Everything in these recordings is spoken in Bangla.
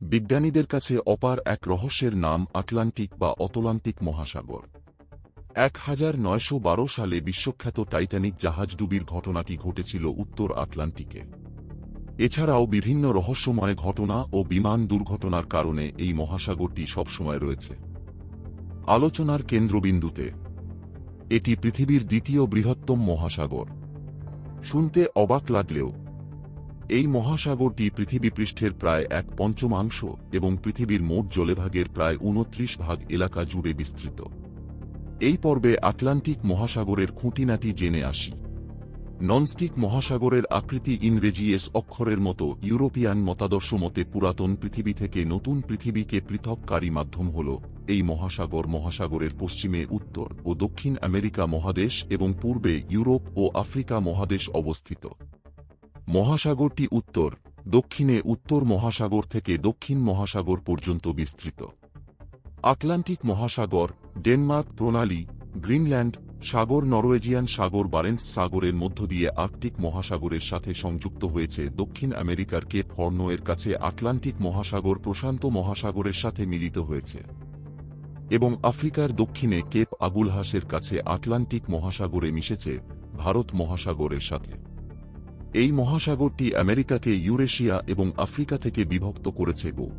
বিজ্ঞানীদের কাছে অপার এক রহস্যের নাম আটলান্টিক বা অতলান্তিক মহাসাগর। এক হাজার নয়শো বারো সালে বিশ্বখ্যাত টাইটানিক জাহাজডুবির ঘটনাটি ঘটেছিল উত্তর আটলান্টিকে। এছাড়াও বিভিন্ন রহস্যময় ঘটনা ও বিমান দুর্ঘটনার কারণে এই মহাসাগরটি সবসময় রয়েছে। আলোচনার কেন্দ্রবিন্দুতে, এটি পৃথিবীর দ্বিতীয় বৃহত্তম মহাসাগর। শুনতে অবাক লাগলেও এই মহাসাগরটি পৃথিবী পৃষ্ঠের প্রায় এক পঞ্চমাংশ এবং পৃথিবীর মোট জলভাগের প্রায় উনত্রিশ ভাগ এলাকা জুড়ে বিস্তৃত। এই পর্বে আটলান্টিক মহাসাগরের খুঁটিনাটি জেনে আসি। ননস্টিক মহাসাগরের আকৃতি ইংরেজি এস অক্ষরের মতো ইউরোপিয়ান মতাদর্শ মতে পুরাতন পৃথিবী থেকে নতুন পৃথিবীকে পৃথককারী মাধ্যম হল এই মহাসাগর মহাসাগরের পশ্চিমে উত্তর ও দক্ষিণ আমেরিকা মহাদেশ এবং পূর্বে ইউরোপ ও আফ্রিকা মহাদেশ অবস্থিত। মহাসাগরটি উত্তর, দক্ষিণে উত্তর মহাসাগর থেকে দক্ষিণ মহাসাগর পর্যন্ত বিস্তৃত। আটলান্টিক মহাসাগর, ডেনমার্ক প্রণালী, গ্রিনল্যান্ড, সাগর নরওয়েজিয়ান সাগর বারেন্স সাগরের মধ্য দিয়ে আর্কটিক মহাসাগরের সাথে সংযুক্ত হয়েছে দক্ষিণ আমেরিকার কেপ হর্নো এর কাছে আটলান্টিক মহাসাগর প্রশান্ত মহাসাগরের সাথে মিলিত হয়েছে। এবং আফ্রিকার দক্ষিণে কেপ আবুলহাসের কাছে আটলান্টিক মহাসাগরে মিশেছে ভারত মহাসাগরের সাথে। এই মহাসাগরটি আমেরিকাকে ইউরেশিয়া এবং আফ্রিকা থেকে বিভক্ত করেছে গো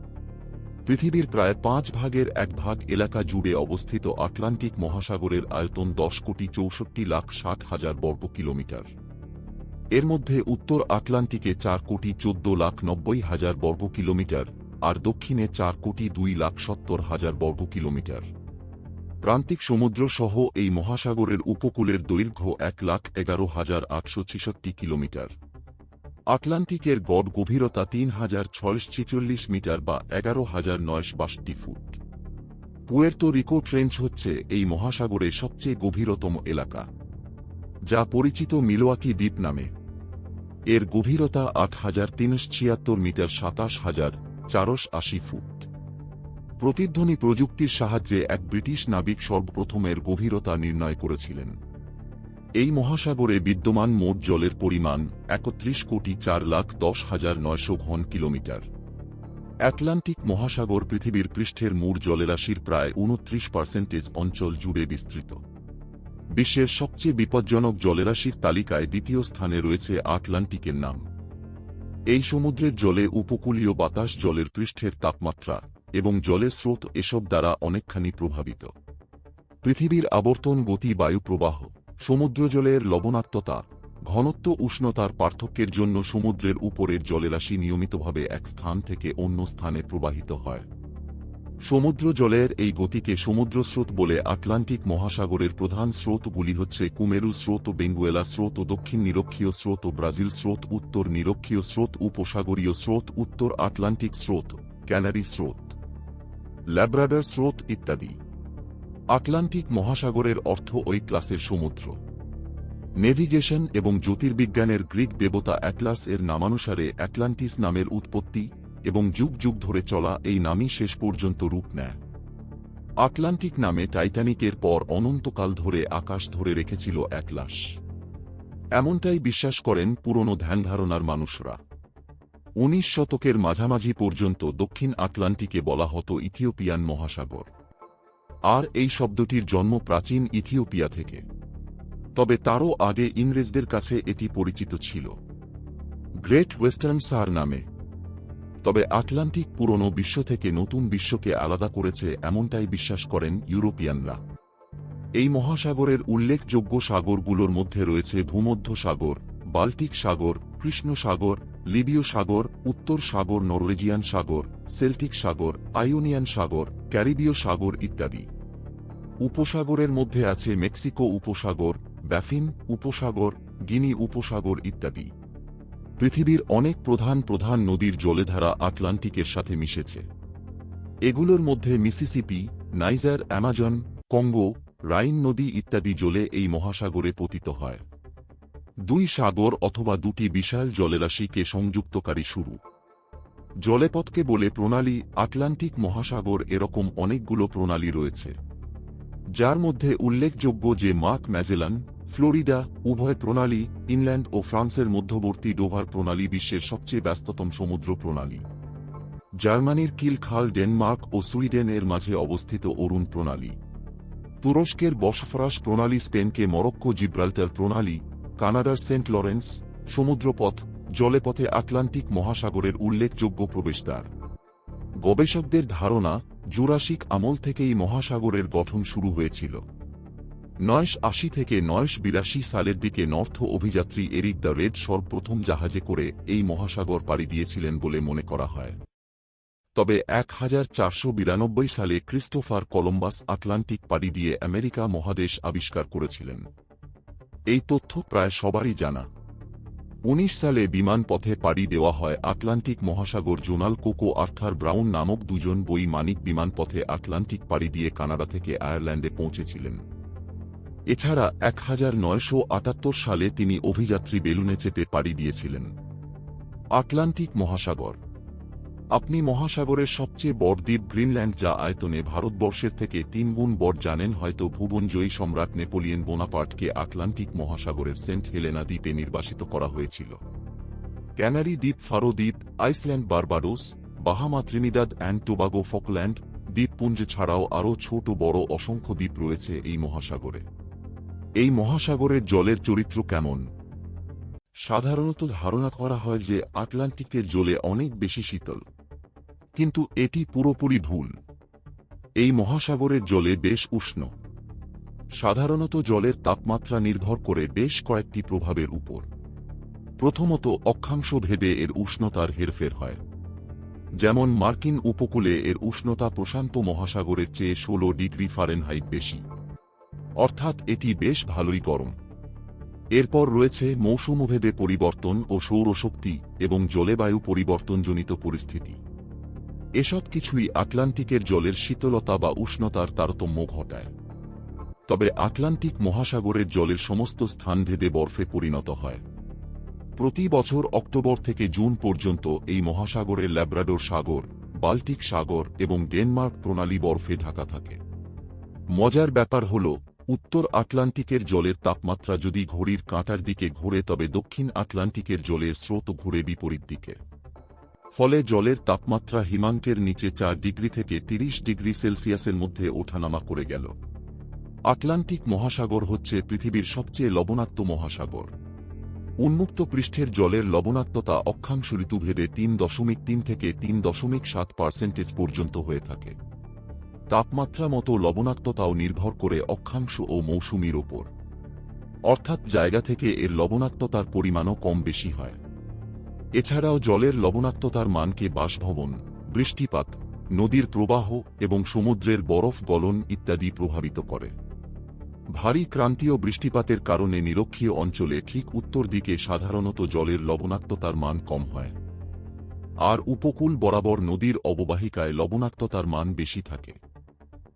পৃথিবীর প্রায় পাঁচ ভাগের এক ভাগ এলাকা জুড়ে অবস্থিত আটলান্টিক মহাসাগরের আয়তন দশ কোটি চৌষট্টি লাখ ষাট হাজার বর্গ কিলোমিটার। এর মধ্যে উত্তর আটলান্টিকে চার কোটি চোদ্দ লাখ নব্বই হাজার বর্গ কিলোমিটার আর দক্ষিণে চার কোটি দুই লাখ সত্তর হাজার বর্গ কিলোমিটার। প্রান্তিক সমুদ্র সহ এই মহাসাগরের উপকূলের দৈর্ঘ্য এক লাখ এগারো হাজার আটশো ছেষট্টি কিলোমিটার। আটলান্টিকের গড় গভীরতা তিন হাজার ছয়শো ছেচল্লিশ মিটার বা এগারো হাজার নয়শ বাষট্টি ফুট। পুয়ের্তো রিকো ট্রেঞ্চ হচ্ছে এই মহাসাগরে সবচেয়ে গভীরতম এলাকা, যা পরিচিত মিলোয়াকি দ্বীপ নামে। এর গভীরতা আট হাজার তিনশ ছিয়াত্তর মিটার সাতাশ হাজার চারশ আশি ফুট। প্রতিধ্বনি প্রযুক্তির সাহায্যে এক ব্রিটিশ নাবিক সর্বপ্রথমের গভীরতা নির্ণয় করেছিলেন। এই মহাসাগরে বিদ্যমান মোট জলের পরিমাণ একত্রিশ কোটি চার লাখ দশ হাজার নয়শো ঘন কিলোমিটার। অ্যাটলান্টিক মহাসাগর পৃথিবীর পৃষ্ঠের মূর জলরাশির প্রায় উনত্রিশ পার্সেন্টেজ অঞ্চল জুড়ে বিস্তৃত। বিশ্বের সবচেয়ে বিপজ্জনক জলরাশির তালিকায় দ্বিতীয় স্থানে রয়েছে আটলান্টিকের নাম। এই সমুদ্রের জলে উপকূলীয় বাতাস জলের পৃষ্ঠের তাপমাত্রা এবং জলের স্রোত এসব দ্বারা অনেকখানি প্রভাবিত। পৃথিবীর আবর্তন গতি বায়ু প্রবাহ, সমুদ্র জলের লবণাক্ততা, ঘনত্ব উষ্ণতার পার্থক্যের জন্য সমুদ্রের উপরের জলরাশি নিয়মিতভাবে এক স্থান থেকে অন্য স্থানে প্রবাহিত হয়। সমুদ্র জলের এই গতিকে সমুদ্র স্রোত বলে আটলান্টিক মহাসাগরের প্রধান স্রোতগুলি হচ্ছে কুমেরু স্রোত, বেঙ্গুয়েলা স্রোত, দক্ষিণ নিরক্ষীয় স্রোত, ব্রাজিল স্রোত, উত্তর নিরক্ষীয় স্রোত, উপসাগরীয় স্রোত, উত্তর আটলান্টিক স্রোত, ক্যানারি স্রোত। ল্যাব্রাডার স্রোত ইত্যাদি। আটলান্টিক মহাসাগরের অর্থ ওই ক্লাসের সমুদ্র। নেভিগেশন এবং জ্যোতির্বিজ্ঞানের গ্রিক দেবতা অ্যাটলাস এর নামানুসারে অ্যাটলান্টিস নামের উৎপত্তি এবং যুগ যুগ ধরে চলা এই নামই শেষ পর্যন্ত রূপ নেয়। আটলান্টিক নামে টাইটানিকের পর অনন্তকাল ধরে আকাশ ধরে রেখেছিল অ্যাটলাস এমনটাই বিশ্বাস করেন পুরনো ধ্যানধারণার মানুষরা। উনিশ শতকের মাঝামাঝি পর্যন্ত দক্ষিণ আটলান্টিকে বলা হতো ইথিওপিয়ান মহাসাগর। আর এই শব্দটির জন্ম প্রাচীন ইথিওপিয়া থেকে। তবে তারও আগে ইংরেজদের কাছে এটি পরিচিত ছিল। গ্রেট ওয়েস্টার্ন সার নামে। তবে আটলান্টিক পুরনো বিশ্ব থেকে নতুন বিশ্বকে আলাদা করেছে এমনটাই বিশ্বাস করেন ইউরোপিয়ানরা। এই মহাসাগরের উল্লেখযোগ্য সাগরগুলোর মধ্যে রয়েছে ভূমধ্য সাগর বাল্টিক সাগর কৃষ্ণ সাগর লিবীয় সাগর, উত্তর সাগর, নরওয়েজিয়ান সাগর, সেল্টিক সাগর, আয়োনিয়ান সাগর, ক্যারিবীয় সাগর ইত্যাদি। উপসাগরের মধ্যে আছে মেক্সিকো উপসাগর, ব্যাফিন উপসাগর, গিনি উপসাগর ইত্যাদি। পৃথিবীর অনেক প্রধান প্রধান নদীর জলেধারা আটলান্টিকের সাথে মিশেছে। এগুলোর মধ্যে Mississippi, Niger, Amazon, Congo, Rhine নদী ইত্যাদি জলে এই মহাসাগরে পতিত হয়। দুই সাগর অথবা দুটি বিশাল জলরাশিকে সংযুক্তকারী শুরু। জলেপথকে বলে প্রণালী, আটলান্টিক মহাসাগর এরকম অনেকগুলো প্রণালী রয়েছে। যার মধ্যে উল্লেখযোগ্য যে মার্ক ম্যাজেলান, ফ্লোরিডা, উভয় প্রণালী ইংল্যান্ড ও ফ্রান্সের মধ্যবর্তী ডোভার প্রণালী বিশ্বের সবচেয়ে ব্যস্ততম সমুদ্র প্রণালী। জার্মানির কিলখাল, ডেনমার্ক ও সুইডেনের মাঝে অবস্থিত অরুণ প্রণালী। তুরস্কের বসফরাস প্রণালী, স্পেনকে মরক্কো জিব্রাল্টার প্রণালী কানাডার সেন্ট লরেন্স, সমুদ্রপথ, জলেপথে আটলান্টিক মহাসাগরের উল্লেখযোগ্য প্রবেশদ্বার। গবেষকদের ধারণা, জুরাসিক আমল থেকেই মহাসাগরের গঠন শুরু হয়েছিল। নয়শ আশি থেকে নয়শ বিরাশি সালের দিকে নর্থ অভিযাত্রী এরিক দ্য রেড সর্বপ্রথম জাহাজে করে এই মহাসাগর পাড়ি দিয়েছিলেন বলে মনে করা হয়। তবে এক হাজার চারশো বিরানব্বই সালে ক্রিস্টোফার কলম্বাস আটলান্টিক পাড়ি দিয়ে আমেরিকা মহাদেশ আবিষ্কার করেছিলেন। এই তথ্য প্রায় সবারই জানা। উনিশ সালে বিমান পথে পাড়ি দেওয়া হয় আটলান্টিক মহাসাগর জোনাল কোকো আর্থার ব্রাউন নামক দুজন বৈমানিক বিমান পথে আটলান্টিক পাড়ি দিয়ে কানাডা থেকে আয়ারল্যান্ডে পৌঁছেছিলেন। এছাড়া এক হাজার নয়শো আটাত্তর সালে তিনি অভিযাত্রী বেলুনে চেপে পাড়ি দিয়েছিলেন। আটলান্টিক মহাসাগর আপনি মহাসাগরের সবচেয়ে বড় দ্বীপ গ্রিনল্যান্ড যা আয়তনে ভারতবর্ষের থেকে তিন গুণ বড় জানেন হয়তো ভুবনজয়ী সম্রাট নেপোলিয়ন বোনাপার্টকে আটলান্টিক মহাসাগরের সেন্ট হেলেনা দ্বীপে নির্বাসিত করা হয়েছিল। ক্যানারি দ্বীপ ফারো দ্বীপ Iceland Barbados, Bahama Trinidad and Tobago Falkland দ্বীপপুঞ্জ ছাড়াও আরও ছোট বড় অসংখ্য দ্বীপ রয়েছে এই মহাসাগরে। এই মহাসাগরের জলের চরিত্র কেমন? সাধারণত ধারণা করা হয় যে আটলান্টিকের জলে অনেক বেশি শীতল। কিন্তু এটি পুরোপুরি ভুল এই মহাসাগরের জলে বেশ উষ্ণ। সাধারণত জলের তাপমাত্রা নির্ভর করে বেশ কয়েকটি প্রভাবের উপর। প্রথমত, অক্ষাংশ ভেদে এর উষ্ণতার হেরফের হয়। যেমন, মার্কিন উপকূলে এর উষ্ণতা প্রশান্ত মহাসাগরের চেয়ে ষোলো ডিগ্রি ফারেনহাইট বেশি। অর্থাৎ, এটি বেশ ভালোই গরম। এরপর রয়েছে মৌসুমভেদে পরিবর্তন ও সৌরশক্তি এবং জলবায়ু পরিবর্তনজনিত পরিস্থিতি। এসব কিছুই আটলান্টিকের জলের শীতলতা বা উষ্ণতার তারতম্য ঘটায়। তবে আটলান্টিক মহাসাগরের জলের সমস্ত স্থানভেদে বরফে পরিণত হয়। প্রতি বছর অক্টোবর থেকে জুন পর্যন্ত এই মহাসাগরের ল্যাব্রাডোর সাগর, বাল্টিক সাগর এবং ডেনমার্ক প্রণালী বরফে ঢাকা থাকে। মজার ব্যাপার হল, উত্তর আটলান্টিকের জলের তাপমাত্রা যদি ঘড়ির কাঁটার দিকে ঘুরে তবে দক্ষিণ আটলান্টিকের জলের স্রোত ঘুরে বিপরীত দিকে। ফলে জলের তাপমাত্রা হিমাঙ্কের নিচে চার ডিগ্রি থেকে ৩০ ডিগ্রি সেলসিয়াসের মধ্যে ওঠানামা করে গেল। আটলান্টিক মহাসাগর হচ্ছে পৃথিবীর সবচেয়ে লবণাক্ত মহাসাগর। উন্মুক্ত পৃষ্ঠের জলের লবণাক্ততা অক্ষাংশ ঋতুভেদে তিন দশমিক তিন থেকে তিন দশমিক সাত পার্সেন্টেজ পর্যন্ত হয়ে থাকে। তাপমাত্রা মতো লবণাক্ততাও নির্ভর করে অক্ষাংশ ও মৌসুমীর ওপর। অর্থাৎ জায়গা থেকে এর লবণাক্ততার পরিমাণও কম বেশি হয়। এছাড়াও জলের লবণাক্ততার মানকে বাসভবন, বৃষ্টিপাত, নদীর প্রবাহ এবং সমুদ্রের বরফ গলন ইত্যাদি প্রভাবিত করে। ভারী ক্রান্তীয় বৃষ্টিপাতের কারণে নিরক্ষীয় অঞ্চলে ঠিক উত্তর দিকে সাধারণত জলের লবণাক্ততার মান কম হয়। আর উপকূল বরাবর নদীর অববাহিকায় লবণাক্ততার মান বেশি থাকে।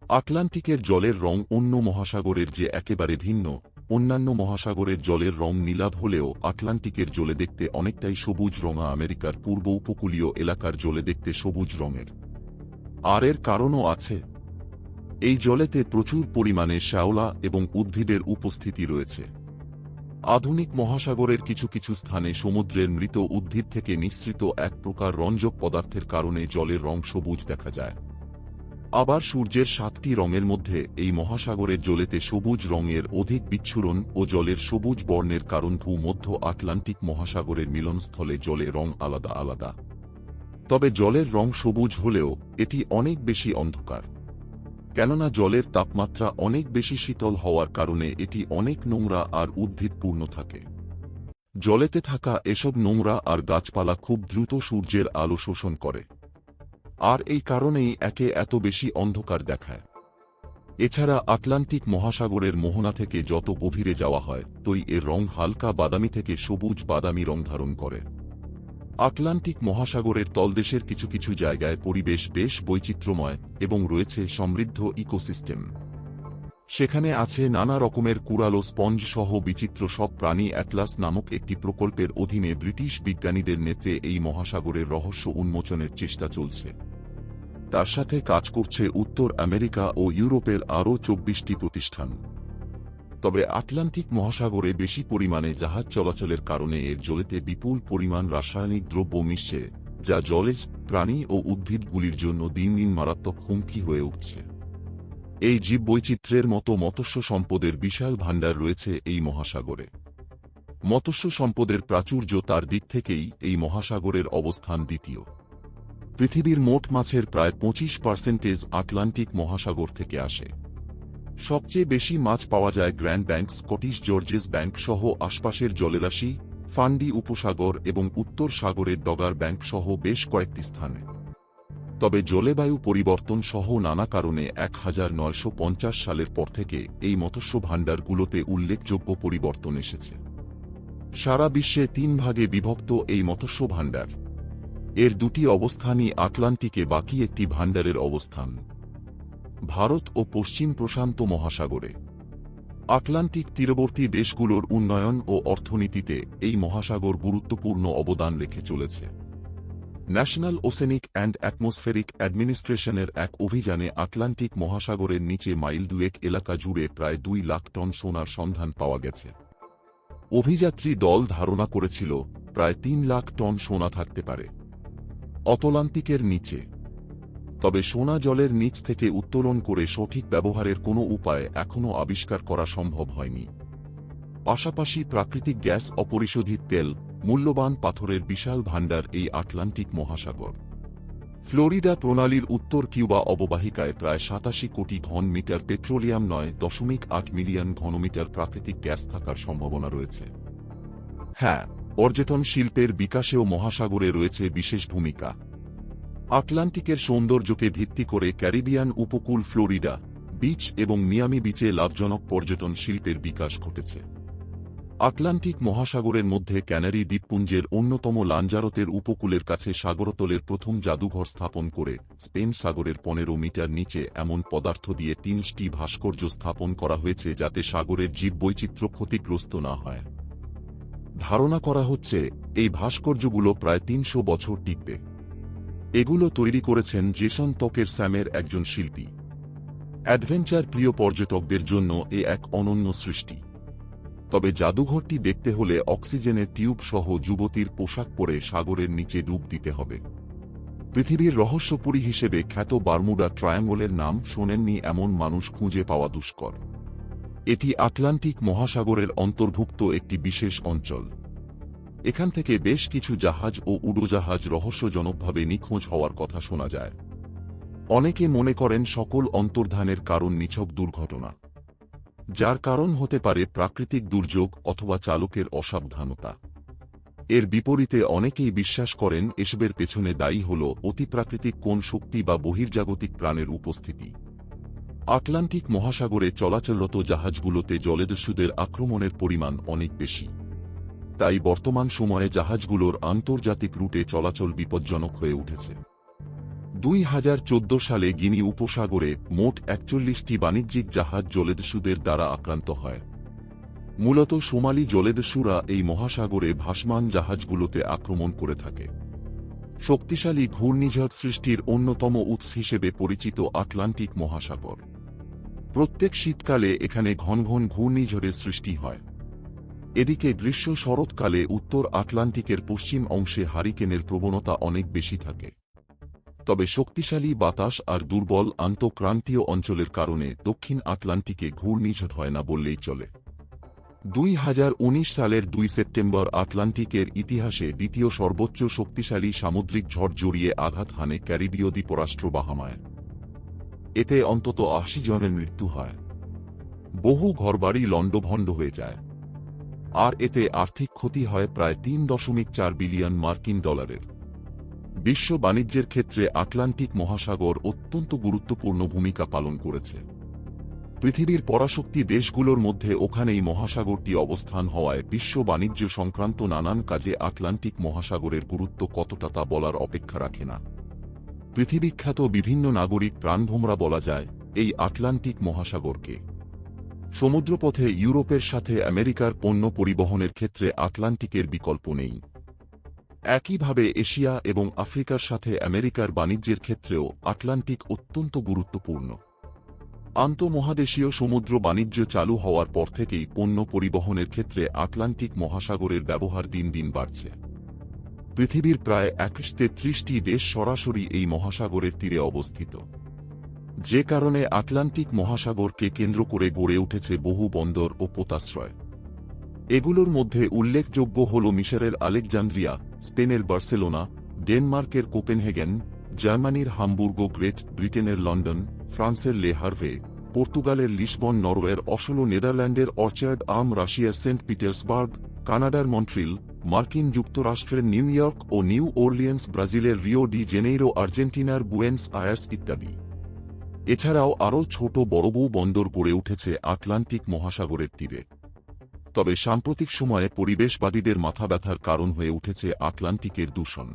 আটলান্টিকের জলের রং অন্য মহাসাগরের যে একেবারে ভিন্ন অন্যান্য মহাসাগরের জলের রং নীলাভ হলেও আটলান্টিকের জলে দেখতে অনেকটাই সবুজ রঙা আমেরিকার পূর্ব উপকূলীয় এলাকার জলে দেখতে সবুজ রঙের। আর এর কারণও আছে। এই জলেতে প্রচুর পরিমাণে শ্যাওলা এবং উদ্ভিদের উপস্থিতি রয়েছে। আধুনিক মহাসাগরের কিছু কিছু স্থানে সমুদ্রের মৃত উদ্ভিদ থেকে নিঃসৃত এক প্রকার রঞ্জক পদার্থের কারণে জলের রং সবুজ দেখা যায়। আবার সূর্যের সাতটি রঙের মধ্যে এই মহাসাগরের জলেতে সবুজ রঙের অধিক বিচ্ছুরণ ও জলের সবুজ বর্ণের কারণ ভূমধ্য আটলান্টিক মহাসাগরের মিলনস্থলে জলে রং আলাদা আলাদা। তবে জলের রং সবুজ হলেও এটি অনেক বেশি অন্ধকার। কেননা জলের তাপমাত্রা অনেক বেশি শীতল হওয়ার কারণে এটি অনেক নোংরা আর উদ্ভিদপূর্ণ থাকে। জলেতে থাকা এসব নোংরা আর গাছপালা খুব দ্রুত সূর্যের আলো শোষণ করে। আর এই কারণেই একে এত বেশি অন্ধকার দেখায়। এছাড়া আটলান্টিক মহাসাগরের মোহনা থেকে যত গভীরে যাওয়া হয় তৈ এর রং হালকা বাদামি থেকে সবুজ বাদামি রং ধারণ করে। আটলান্টিক মহাসাগরের তলদেশের কিছু কিছু জায়গায় পরিবেশ বেশ বৈচিত্র্যময় এবং রয়েছে সমৃদ্ধ ইকোসিস্টেম। সেখানে আছে নানা রকমের কুরালো স্পঞ্জ সহ বিচিত্র সব প্রাণী অ্যাটলাস নামক একটি প্রকল্পের অধীনে ব্রিটিশ বিজ্ঞানীদের নেতৃত্বে এই মহাসাগরের রহস্য উন্মোচনের চেষ্টা চলছে। তার সাথে কাজ করছে উত্তর আমেরিকা ও ইউরোপের আরও চব্বিশটি প্রতিষ্ঠান। তবে আটলান্টিক মহাসাগরে বেশি পরিমাণে জাহাজ চলাচলের কারণে এর জলেতে বিপুল পরিমাণ রাসায়নিক দ্রব্য মিশছে, যা জলেজ প্রাণী ও উদ্ভিদগুলির জন্য দিন দিন মারাত্মক হুমকি হয়ে উঠছে। এই জীববৈচিত্র্যের মতো মৎস্য সম্পদের বিশাল ভাণ্ডার রয়েছে এই মহাসাগরে। মৎস্য সম্পদের প্রাচুর্য তার দিক থেকেই এই মহাসাগরের অবস্থান দ্বিতীয়। পৃথিবীর মোট মাছের প্রায় পঁচিশ পার্সেন্টেজ আটলান্টিক মহাসাগর থেকে আসে। সবচেয়ে বেশি মাছ পাওয়া যায় grand bank Scottish Georges bank সহ আশপাশের জলরাশি, ফান্ডি উপসাগর এবং উত্তর সাগরের ডগার ব্যাংক সহ বেশ কয়েকটি স্থানে। তবে জলবায়ু পরিবর্তন সহ নানা কারণে এক হাজার নয়শো পঞ্চাশ সালের পর থেকে এই মৎস্য ভাণ্ডারগুলোতে উল্লেখযোগ্য পরিবর্তন এসেছে। সারা বিশ্বে তিন ভাগে বিভক্ত এই মৎস্য ভাণ্ডার। এর দুটি অবস্থানই আটলান্টিকে বাকি একটি ভাণ্ডারের অবস্থান। ভারত ও পশ্চিম প্রশান্ত মহাসাগরে। আটলান্টিক তীরবর্তী দেশগুলোর উন্নয়ন ও অর্থনীতিতে এই মহাসাগর গুরুত্বপূর্ণ অবদান রেখে চলেছে। ন্যাশনাল ওসেনিক অ্যান্ড অ্যাটমসফেরিক অ্যাডমিনিস্ট্রেশনের এক অভিযানে আটলান্টিক মহাসাগরের নিচে মাইল দুয়েক এলাকা জুড়ে প্রায় দুই লাখ টন সোনার সন্ধান পাওয়া গেছে। অভিযাত্রী দল ধারণা করেছিল, প্রায় তিন লাখ টন সোনা থাকতে পারে। অতলান্তিকের নিচে। তবে সোনা জলের নিচ থেকে উত্তোলন করে সঠিক ব্যবহারের কোনো উপায় এখনও আবিষ্কার করা সম্ভব হয়নি। পাশাপাশি প্রাকৃতিক গ্যাস অপরিশোধিত তেল মূল্যবান পাথরের বিশাল ভাণ্ডার এই আটলান্টিক মহাসাগর। ফ্লোরিডা প্রণালীর উত্তর কিউবা অববাহিকায় প্রায় সাতাশি কোটি ঘন মিটার পেট্রোলিয়াম নয় দশমিক আট মিলিয়ন ঘনমিটার প্রাকৃতিক গ্যাস থাকার সম্ভাবনা রয়েছে। হ্যাঁ পর্যটন শিল্পের বিকাশেও মহাসাগরে রয়েছে বিশেষ ভূমিকা। আটলান্টিকের সৌন্দর্যকে ভিত্তি করে ক্যারিবিয়ান উপকূল ফ্লোরিডা, বিচ এবং মিয়ামি বিচে লাভজনক পর্যটন শিল্পের বিকাশ ঘটেছে। আটলান্টিক মহাসাগরের মধ্যে ক্যানারি দ্বীপপুঞ্জের অন্যতম লাঞ্জারতের উপকূলের কাছে সাগরতলের প্রথম জাদুঘর স্থাপন করে স্পেন সাগরের পনেরো মিটার নিচে এমন পদার্থ দিয়ে তিনটি ভাস্কর্য স্থাপন করা হয়েছে যাতে সাগরের জীববৈচিত্র্য ক্ষতিগ্রস্ত না হয়। ধারণা করা হচ্ছে, এই ভাস্কর্যগুলো প্রায় তিনশো বছর টিকবে। এগুলো তৈরি করেছেন জেসন তকের স্যামের একজন শিল্পী। অ্যাডভেঞ্চার প্রিয় পর্যটকদের জন্য এ এক অনন্য সৃষ্টি। তবে জাদুঘরটি দেখতে হলে অক্সিজেনের টিউব সহ যুবতীর পোশাক পরে সাগরের নিচে ডুব দিতে হবে। পৃথিবীর রহস্যপুরী হিসেবে খ্যাত বারমুডা ট্রায়াঙ্গলের নাম শোনেননি এমন মানুষ খুঁজে পাওয়া দুষ্কর। এটি আটলান্টিক মহাসাগরের অন্তর্ভুক্ত একটি বিশেষ অঞ্চল। এখান থেকে বেশ কিছু জাহাজ ও উড়োজাহাজ রহস্যজনকভাবে নিখোঁজ হওয়ার কথা শোনা যায়। অনেকে মনে করেন সকল অন্তর্ধানের কারণ নিছক দুর্ঘটনা, যার কারণ হতে পারে প্রাকৃতিক দুর্যোগ অথবা চালকের অসাবধানতা। এর বিপরীতে অনেকেই বিশ্বাস করেন এসবের পেছনে দায়ী হল অতিপ্রাকৃতিক কোন শক্তি বা বহির্জাগতিক প্রাণের উপস্থিতি। আটলান্টিক মহাসাগরে চলাচলরত জাহাজগুলোতে জলদস্যুদের আক্রমণের পরিমাণ অনেক বেশি। তাই বর্তমান সময়ে জাহাজগুলোর আন্তর্জাতিক রুটে চলাচল বিপজ্জনক হয়ে উঠেছে। দুই হাজার চোদ্দ সালে গিনি উপসাগরে মোট একচল্লিশটি বাণিজ্যিক জাহাজ জলেদস্যুদের দ্বারা আক্রান্ত হয়। মূলত সোমালি জলেদস্যুরা এই মহাসাগরে ভাসমান জাহাজগুলোতে আক্রমণ করে থাকে। শক্তিশালী ঘূর্ণিঝড় সৃষ্টির অন্যতম উৎস হিসেবে পরিচিত আটলান্টিক মহাসাগর। প্রত্যেক শীতকালে এখানে ঘন ঘন ঘূর্ণিঝড়ের সৃষ্টি হয়। এদিকে গ্রীষ্ম শরৎকালে উত্তর আটলান্টিকের পশ্চিম অংশে হারিকেনের প্রবণতা অনেক বেশি থাকে। তবে শক্তিশালী বাতাস আর দুর্বল আন্তঃক্রান্তীয় অঞ্চলের কারণে দক্ষিণ আটলান্টিকে ঘূর্ণিঝড় হয় না বললেই চলে। দুই হাজার উনিশ সালের দুই সেপ্টেম্বর আটলান্টিকের ইতিহাসে দ্বিতীয় সর্বোচ্চ শক্তিশালী সামুদ্রিক ঝড় জড়িয়ে আঘাত হানে ক্যারিবীয় দ্বীপরাষ্ট্র বাহামায়। এতে অন্তত আশি জনের মৃত্যু হয়। বহু ঘরবাড়ি লণ্ডভণ্ড হয়ে যায়। আর এতে আর্থিক ক্ষতি হয় প্রায় তিন দশমিক চার বিলিয়ন মার্কিন ডলারের। বিশ্ব বাণিজ্যের ক্ষেত্রে আটলান্টিক মহাসাগর অত্যন্ত গুরুত্বপূর্ণ ভূমিকা পালন করেছে। পৃথিবীর পরাশক্তি দেশগুলোর মধ্যে ওখানেই মহাসাগরটি অবস্থান হওয়ায় বিশ্ব বাণিজ্য সংক্রান্ত নানান কাজে আটলান্টিক মহাসাগরের গুরুত্ব কতটা তা বলার অপেক্ষা রাখে না। পৃথিবীখ্যাত বিভিন্ন নাগরিক প্রাণভোমরা বলা যায়, এই আটলান্টিক মহাসাগরকে। সমুদ্রপথে ইউরোপের সাথে আমেরিকার পণ্য পরিবহনের ক্ষেত্রে আটলান্টিকের বিকল্প নেই। একইভাবে এশিয়া এবং আফ্রিকার সাথে আমেরিকার বাণিজ্যের ক্ষেত্রেও আটলান্টিক অত্যন্ত গুরুত্বপূর্ণ। আন্তঃমহাদেশীয় সমুদ্র বাণিজ্য চালু হওয়ার পর থেকেই পণ্য পরিবহনের ক্ষেত্রে আটলান্টিক মহাসাগরের ব্যবহার দিন দিন বাড়ছে। পৃথিবীর প্রায় একশ তেত্রিশটি দেশ সরাসরি এই মহাসাগরের তীরে অবস্থিত। যে কারণে আটলান্টিক মহাসাগরকে কেন্দ্র করে গড়ে উঠেছে বহু বন্দর ও পোতাশ্রয়। এগুলোর মধ্যে উল্লেখযোগ্য হল মিশরের আলেকজান্দ্রিয়া, স্পেনের বার্সেলোনা, ডেনমার্কের কোপেনহেগেন, জার্মানির হামবুর্গ, গ্রেট ব্রিটেনের লন্ডন, ফ্রান্সের লে হার্ভে, পর্তুগালের লিসবন, নরওয়ের অসলো, নেদারল্যান্ডের অর্চার্ড আর্ম, রাশিয়ার সেন্ট পিটার্সবার্গ, কানাডার মন্ট্রিল মার্কিন যুক্তরাষ্ট্রের নিউ ইয়র্ক ও নিউ ওরলিয়েন্স ব্রাজিলের রিও ডি জেনেইরো, আর্জেন্টিনার বুয়েন্স আয়ার্স ইত্যাদি। এছাড়াও আরও ছোট বড় বহু বন্দর গড়ে উঠেছে আটলান্টিক মহাসাগরের তীরে। তবে সাম্প্রতিক সময়ে পরিবেশবাদীদের মাথা ব্যথার কারণ হয়ে উঠেছে আটলান্টিকের দূষণ।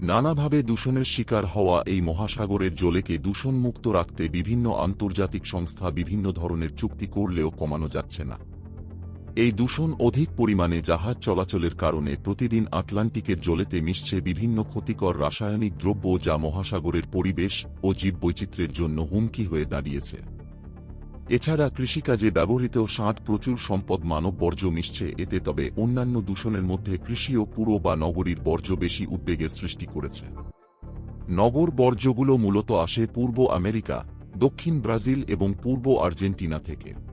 নানাভাবে দূষণের শিকার হওয়া এই মহাসাগরের জলেকে দূষণমুক্ত রাখতে বিভিন্ন আন্তর্জাতিক সংস্থা বিভিন্ন ধরনের চুক্তি করলেও কমানো যাচ্ছে না। এই দূষণ অধিক পরিমাণে জাহাজ চলাচলের কারণে প্রতিদিন আটলান্টিকের জলেতে মিশছে বিভিন্ন ক্ষতিকর রাসায়নিক দ্রব্য যা মহাসাগরের পরিবেশ ও জীববৈচিত্র্যের জন্য হুমকি হয়ে দাঁড়িয়েছে। এছাড়া কৃষিকাজে ব্যবহৃত সাঁত প্রচুর সম্পদ মানব বর্জ্য মিশছে, এতে তবে অন্যান্য দূষণের মধ্যে কৃষি ও পুর বা নগরীর বর্জ্য বেশি উদ্বেগের সৃষ্টি করেছে। নগর বর্জ্যগুলো মূলত আসে পূর্ব আমেরিকা, দক্ষিণ ব্রাজিল এবং পূর্ব আর্জেন্টিনা থেকে।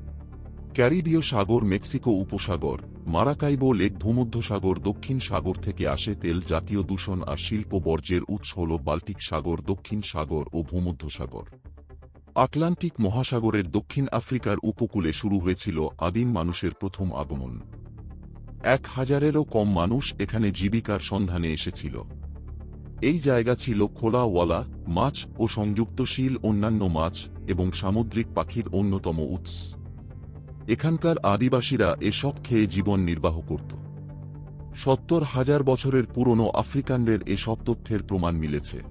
ক্যারিবীয় সাগর মেক্সিকো উপসাগর, মারাকাইবো লেক ভূমধ্যসাগর দক্ষিণ সাগর থেকে আসে তেল জাতীয় দূষণ আর শিল্প বর্জ্যের উৎস হল বাল্টিক সাগর, দক্ষিণ সাগর ও ভূমধ্যসাগর। আটলান্টিক মহাসাগরের দক্ষিণ আফ্রিকার উপকূলে শুরু হয়েছিল আদিম মানুষের প্রথম আগমন। এক হাজারেরও কম মানুষ এখানে জীবিকার সন্ধানে এসেছিল। এই জায়গা ছিল খোলাওয়ালা, মাছ ও সংযুক্তশীল অন্যান্য মাছ এবং সামুদ্রিক পাখির অন্যতম উৎস। এখানকার আদিবাসীরা এসব খেয়ে জীবন নির্বাহ করত। সত্তর হাজার বছরের পুরনো আফ্রিকানদের এসব তথ্যের প্রমাণ মিলেছে।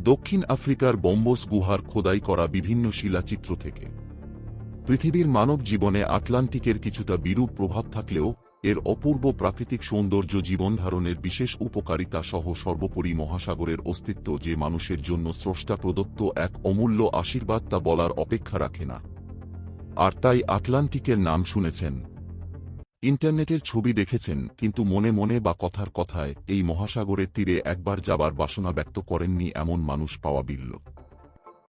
দক্ষিণ আফ্রিকার বম্বস গুহার খোদাই করা বিভিন্ন শিলাচিত্র থেকে। পৃথিবীর মানব জীবনে আটলান্টিকের কিছুটা বিরূপ প্রভাব থাকলেও, এর অপূর্ব প্রাকৃতিক সৌন্দর্য জীবনধারণের বিশেষ উপকারিতা সহ সর্বোপরি মহাসাগরের অস্তিত্ব যে মানুষের জন্য স্রষ্টা প্রদত্ত এক অমূল্য আশীর্বাদ তা বলার অপেক্ষা রাখে না। আর তাই আটলান্টিকের নাম শুনেছেন। ইন্টারনেটের ছবি দেখেছেন, কিন্তু মনে মনে বা কথার কথায় এই মহাসাগরের তীরে একবার যাবার বাসনা ব্যক্ত করেননি এমন মানুষ পাওয়া বিরল